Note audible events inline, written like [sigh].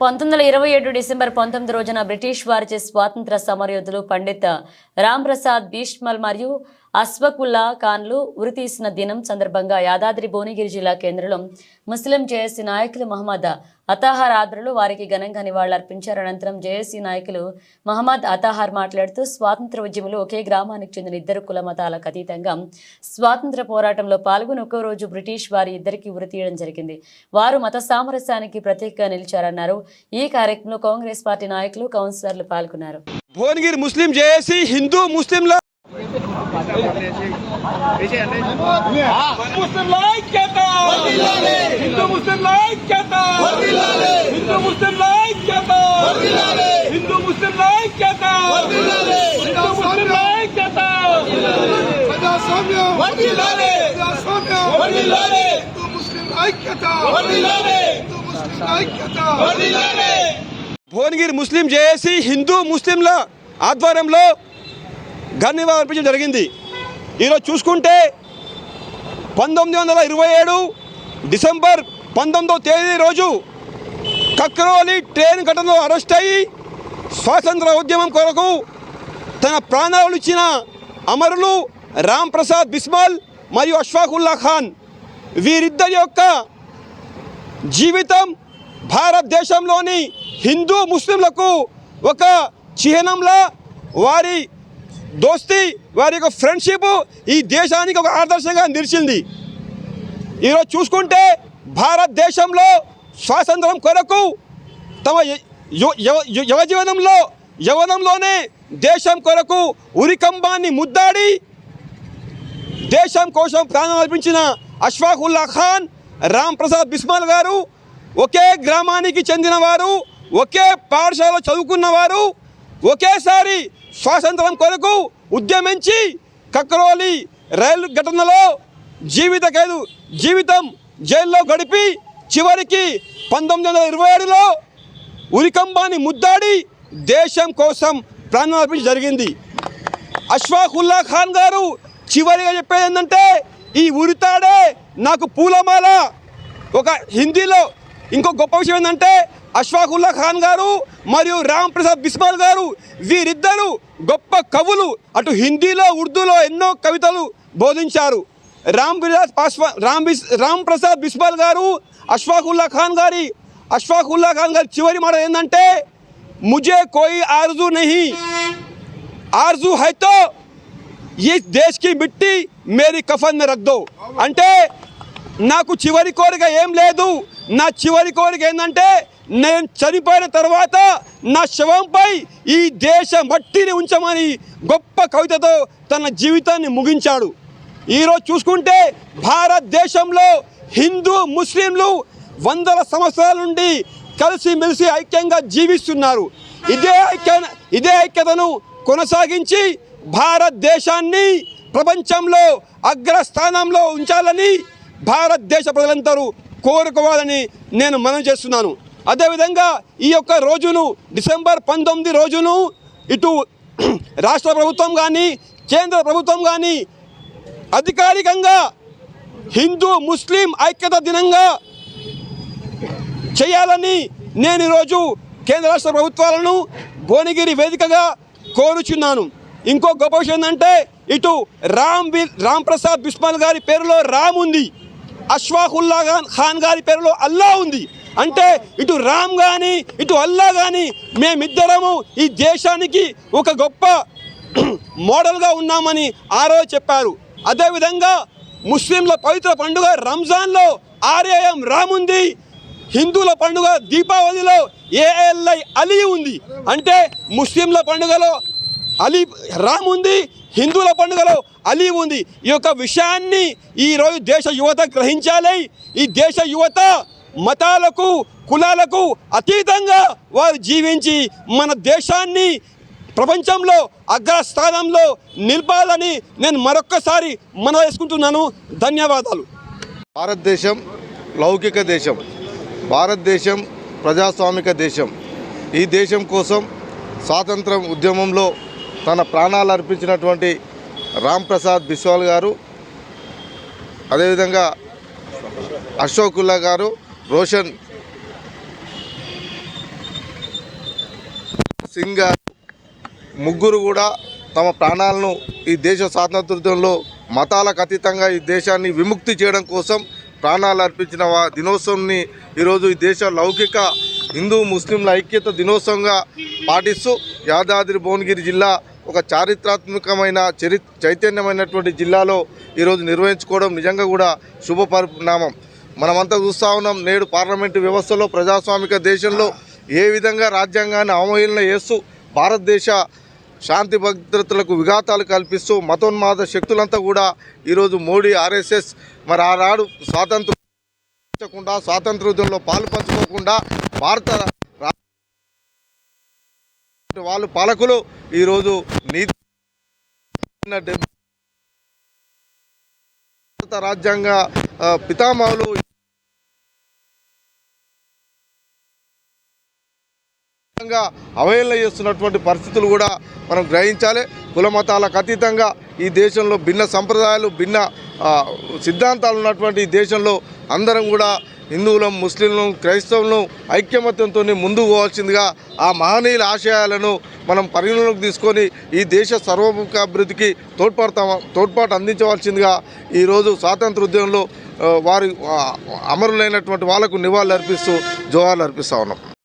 పంతొమ్మిది వందల ఇరవై ఏడు డిసెంబర్ పంతొమ్మిది రోజున బ్రిటిష్ వారిచే స్వాతంత్ర సమరయోధులు పండిత్ రామ్ ప్రసాద్ భీష్మల్ మరియు అస్వకుల్లా ఖాన్లు ఉరితీసిన దినం సందర్భంగా యాదాద్రి భువనగిరి జిల్లా కేంద్రంలో ముస్లిం జేఏసీ నాయకులు మహమ్మద్ అతహార్ ఆదరులు వారికి ఘనంగా నివాళులర్పించారు. అనంతరం జేఏసీ నాయకులు మహమ్మద్ అతహార్ మాట్లాడుతూ స్వాతంత్ర ఉద్యమంలో ఒకే గ్రామానికి చెందిన ఇద్దరు కుల మతాలకు అతీతంగా స్వాతంత్ర పోరాటంలో పాల్గొని ఒక్కో రోజు బ్రిటిష్ వారి ఇద్దరికి ఉరి తీయడం జరిగింది. వారు మత సామరస్యానికి ప్రతీకగా నిలిచారన్నారు. ఈ కార్యక్రమంలో కాంగ్రెస్ పార్టీ నాయకులు కౌన్సిలర్లు పాల్గొన్నారు. భువనగిరి ముస్లిం జేఏసీ హిందూ ముస్లింల ముస్లిం ఐక్యత హిందూ ముస్లిం ఐక్యత హిందూ ముస్లిం ఐక్యత హిందూ ముస్లిం ఐక్యత హిందూ ముస్లిం ఐక్యత హిందూ ముస్లిం ఐక్యత హిందూ ముస్లిం ఐక్యత భువనగిరి ముస్లిం జేఏసీ హిందూ ముస్లింల ఆధ్వర్యంలో ఘన్యవాదం అర్పించడం జరిగింది. ఈరోజు చూసుకుంటే పంతొమ్మిది వందల ఇరవై ఏడు డిసెంబర్ పంతొమ్మిదవ తేదీ రోజు కక్రోలి ట్రైన్ ఘటనలో అరెస్ట్ అయ్యి స్వాతంత్ర ఉద్యమం కొరకు తన ప్రాణాలు ఇచ్చిన అమరులు రామ్ ప్రసాద్ బిస్మాల్ మరియు అష్ఫాకుల్లా ఖాన్ వీరిద్దరి యొక్క జీవితం భారతదేశంలోని హిందూ ముస్లింలకు ఒక చిహ్నంలా వారి దోస్తీ వారి యొక్క ఫ్రెండ్షిప్ ఈ దేశానికి ఒక ఆదర్శంగా నిలిచింది. ఈరోజు చూసుకుంటే భారతదేశంలో స్వాతంత్రం కొరకు తమ యు- యవ- యువజీవనంలో యవనంలోనే దేశం కొరకు ఉరికంబాన్ని ముద్దాడి దేశం కోసం ప్రాణం అర్పించిన అష్ఫాకుల్లా ఖాన్ రామ్ ప్రసాద్ బిస్మాల్ గారు ఒకే గ్రామానికి చెందినవారు ఒకే పాఠశాలలో చదువుకున్నవారు ఒకేసారి స్వాతంత్రం కొరకు ఉద్యమించి కక్రోలి రైలు ఘటనలో జీవిత ఖైదు జీవితం జైల్లో గడిపి చివరికి పంతొమ్మిది వందల ఇరవై ఏడులో ఉరికంబాన్ని ముద్దాడి దేశం కోసం ప్రాణం అర్పించి జరిగింది. అష్ఫాకుల్లా ఖాన్ గారు చివరిగా చెప్పేది ఏంటంటే ఈ ఉరితాడే నాకు పూలమాల. ఒక హిందీలో ఇంకో గొప్ప విషయం ఏంటంటే అష్ఫాకుల్లా ఖాన్ గారు మరియు రామ్ ప్రసాద్ బిస్మాల్ గారు వీరిద్దరూ గొప్ప కవులు. అటు హిందీలో ఉర్దూలో ఎన్నో కవితలు బోధించారు. రామ్ ప్రసాద్ పాస్వా రామ్ బిస్ రామ్ ప్రసాద్ బిస్మాల్ గారు అష్ఫాకుల్లా ఖాన్ గారి అష్ఫాకుల్లా ఖాన్ గారి చివరి మాట ఏంటంటే ముజే కోయి ఆర్జు నహి ఆర్జు హైతో ఈ దేశ్కి మిట్టి మేరీ కఫన్ మే అంటే నాకు చివరి కోరిక ఏం లేదు. నా చివరి కోరిక ఏంటంటే నేను చనిపోయిన తర్వాత నా శవంపై ఈ దేశ మట్టిని ఉంచమని గొప్ప కవితతో తన జీవితాన్ని ముగించాడు. ఈరోజు చూసుకుంటే భారతదేశంలో హిందూ ముస్లింలు వందల సంవత్సరాల నుండి కలిసిమెలిసి ఐక్యంగా జీవిస్తున్నారు. ఇదే ఐక్య ఇదే ఐక్యతను కొనసాగించి భారతదేశాన్ని ప్రపంచంలో అగ్రస్థానంలో ఉంచాలని భారతదేశ ప్రజలందరూ కోరుకోవాలని నేను మనం చేస్తున్నాను. అదేవిధంగా ఈ యొక్క రోజును డిసెంబర్ పంతొమ్మిది రోజును ఇటు [clears throat] రాష్ట్ర ప్రభుత్వం కానీ కేంద్ర ప్రభుత్వం కానీ అధికారికంగా హిందూ ముస్లిం ఐక్యత దినంగా చేయాలని నేను ఈరోజు కేంద్ర రాష్ట్ర ప్రభుత్వాలను భువనగిరి వేదికగా కోరుచున్నాను. ఇంకో గొప్ప విషయం ఏంటంటే ఇటు రామ్ రామ్ ప్రసాద్ బిస్మల్ గారి పేరులో రామ్ ఉంది. అష్వాహుల్లా ఖాన్ ఖాన్ గారి పేరులో అల్లా ఉంది. అంటే ఇటు రామ్ కానీ ఇటు అల్లా కానీ మేమిద్దరము ఈ దేశానికి ఒక గొప్ప [clears throat] మోడల్గా ఉన్నామని ఆ రోజు చెప్పారు. అదేవిధంగా ముస్లింల పవిత్ర పండుగ రంజాన్లో ఆర్ఏఎం రామ్ ఉంది హిందువుల పండుగ దీపావళిలో ఏఎల్ఐ అలీ ఉంది. అంటే ముస్లింల పండుగలో అలీ రామ్ ఉంది హిందువుల పండుగలో అలీ ఉంది. ఈ యొక్క విషయాన్ని ఈరోజు దేశ యువత గ్రహించాలి. ఈ దేశ యువత మతాలకు కులాలకు అతీతంగా వారు జీవించి మన దేశాన్ని ప్రపంచంలో అగ్రస్థానంలో నిలపాలని నేను మరొక్కసారి మన వేసుకుంటున్నాను ధన్యవాదాలు. భారతదేశం లౌకిక దేశం. భారతదేశం ప్రజాస్వామిక దేశం. ఈ దేశం కోసం స్వాతంత్రం ఉద్యమంలో తన ప్రాణాలు అర్పించినటువంటి రామ్ ప్రసాద్ బిస్వాల్ గారు అదేవిధంగా అశోకుల్లా గారు రోషన్. సింగ్ గారు ముగ్గురు కూడా తమ ప్రాణాలను ఈ దేశ స్వాతంత్రంలో మతాలకు అతీతంగా ఈ దేశాన్ని విముక్తి చేయడం కోసం ప్రాణాలు అర్పించిన దినోత్సవంని ఈరోజు ఈ దేశ లౌకిక హిందూ ముస్లింల ఐక్యత దినోత్సవంగా పాటిస్తూ యాదాద్రి భువనగిరి జిల్లా ఒక చారిత్రాత్మకమైన చరి చైతన్యమైనటువంటి జిల్లాలో ఈరోజు నిర్వహించుకోవడం నిజంగా కూడా శుభ పరిణామం మనమంతా చూస్తూ ఉన్నాం నేడు పార్లమెంటు వ్యవస్థలో ప్రజాస్వామిక దేశంలో ఏ విధంగా రాజ్యాంగాన్ని అవహేళన చేస్తూ భారతదేశ శాంతి భద్రతలకు విఘాతాలు కల్పిస్తూ మతోన్మాద శక్తులంతా కూడా ఈరోజు మోడీ ఆర్ఎస్ఎస్ మరి ఆనాడు స్వాతంత్రం పంచకుండా స్వాతంత్రోద్యమంలో పాలు పంచుకోకుండా భారత రా- వాళ్ళు పాలకులు ఈరోజు నీతి భారత రాజ్యాంగ పితామహులు విధంగా అవహేళన చేస్తున్నటువంటి పరిస్థితులు కూడా మనం గ్రహించాలి. కుల మతాలకు అతీతంగా ఈ దేశంలో భిన్న సంప్రదాయాలు భిన్న సిద్ధాంతాలు ఉన్నటువంటి ఈ దేశంలో అందరం కూడా హిందువులం ముస్లింలను క్రైస్తవులను ఐక్యమత్యంతో ముందుకు పోవాల్సిందిగా ఆ మహనీయుల ఆశయాలను మనం పరిగణలోకి తీసుకొని ఈ దేశ సర్వముఖాభివృద్ధికి తోడ్పడతా తోడ్పాటు అందించవలసిందిగా ఈరోజు స్వాతంత్ర ఉద్యమంలో వారి అమరులైనటువంటి వాళ్ళకు నివాళులు అర్పిస్తూ జోహార్లు అర్పిస్తూ ఉన్నాం.